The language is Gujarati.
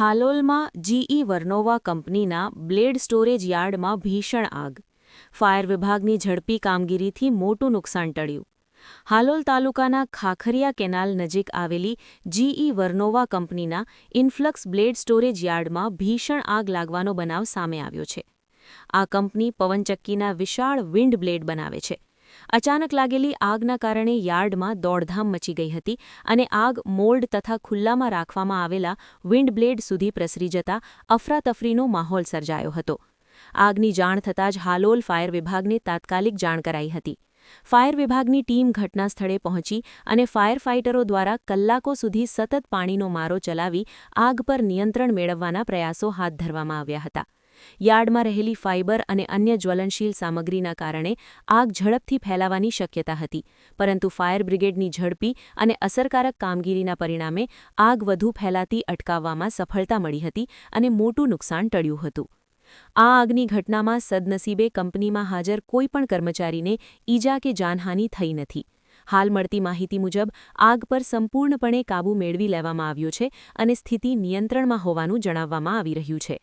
હાલોલમાં જીઈ વર્નોવા કંપનીના બ્લેડ સ્ટોરેજ યાર્ડમાં ભીષણ આગ. ફાયર વિભાગની ઝડપી કામગીરીથી મોટું નુકસાન ટળ્યું. હાલોલ તાલુકાના ખાખરિયા કેનાલ નજીક આવેલી જીઈ વર્નોવા કંપનીના ઇન્ફ્લક્સ બ્લેડ સ્ટોરેજ યાર્ડમાં ભીષણ આગ લાગવાનો બનાવ સામે આવ્યો છે. આ કંપની પવનચક્કીના વિશાળ વિન્ડ બ્લેડ બનાવે છે. અચાનક લાગેલી આગના કારણે યાર્ડમાં દોડધામ મચી ગઈ હતી અને આગ મોલ્ડ તથા ખુલ્લામાં રાખવામાં આવેલા વિન્ડ બ્લેડ સુધી પ્રસરી જતા અફરાતફરીનો માહોલ સર્જાયો હતો. આગની જાણ થતાં જ હાલોલ ફાયર વિભાગને તાત્કાલિક જાણ કરાઈ હતી. ફાયર વિભાગની ટીમ ઘટના સ્થળે પહોંચી અને ફાયર ફાઇટરો દ્વારા કલાકો સુધી સતત પાણીનો મારો ચલાવી આગ પર નિયંત્રણ મેળવવાના પ્રયાસો હાથ ધરવામાં આવ્યા હતા. યાર્ડમાં રહેલી ફાઇબર અને અન્ય જ્વલનશીલ સામગ્રીના કારણે આગ ઝડપથી ફેલાવાની શક્યતા હતી. પરંતુ ફાયર બ્રિગેડની ઝડપી અને અસરકારક કામગીરીના પરિણામે આગ વધુ ફેલાતી અટકાવવામાં સફળતા મળી હતી અને મોટું નુકસાન ટળ્યું હતું. આ આગની ઘટનામાં સદનસીબે કંપનીમાં હાજર કોઈપણ કર્મચારીને ઈજા કે જાનહાનિ થઈ નથી. હાલ મળતી માહિતી મુજબ, આગ પર સંપૂર્ણપણે કાબૂ મેળવી લેવામાં આવ્યો છે અને સ્થિતિ નિયંત્રણમાં હોવાનું જણાવવામાં આવી રહ્યું છે.